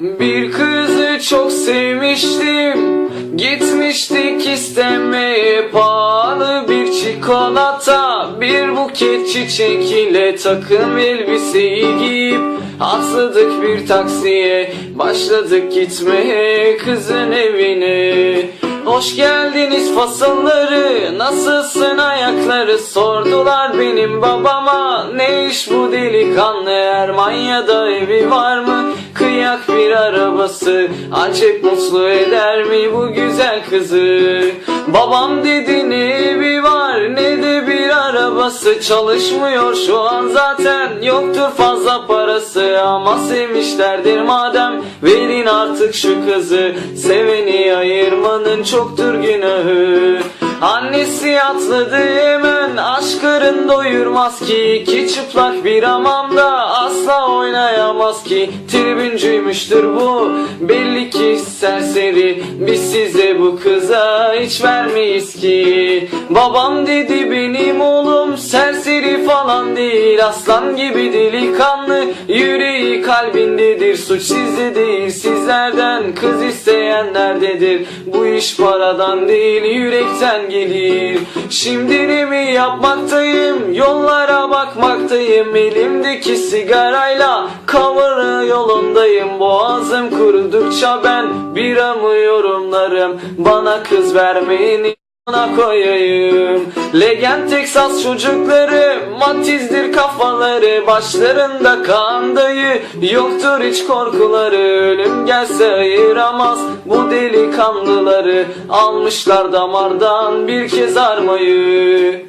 Bir kızı çok sevmiştim. Gitmiştik istemeye pahalı bir çikolata. Bir buket çiçek ile takım elbiseyi giyip Atladık bir taksiye. Başladık gitmeye kızın evine Hoş geldiniz fasılları Nasılsın ayakları? Sordular benim babama Ne iş bu delikanlı? Ermanya'da evi var mı? Kıyak bir arabası Ancak mutlu eder mi bu güzel kızı? Babam dedi ne evi var Ne de bir arabası? Çalışmıyor şu an zaten Yoktur fazla parası. Ama sevmişlerdir madem Verin artık şu kızı. Seveni ayırmanın çoktur günahı Annesi atladı hemen Aşk doyurmaz ki. İki çıplak bir hamamda Asla oynayamaz ki. Tribüncüymüştür bu Belli ki serseri. Biz size bu kıza hiç vermeyiz ki. Babam dedi benim oğlum falan değil Aslan gibi delikanlı. Yüreği kalbindedir Suç sizde değil. Sizlerden Kız isteyenlerdedir Bu iş paradan değil yürekten gelir. Şimdi ne mi yapmaktayım? Yollara bakmaktayım. Elimdeki sigarayla Kavara yolundayım. Boğazım kurudukça ben Biramı yorumlarım. Bana kız vermeyeni ona koyayım. Legend Texas çocukları Matizdir kafaları Başlarında kan dayı. Yoktur hiç korkuları Ölüm gelse ayıramaz Bu delikanlıları. Almışlar damardan bir kez armayı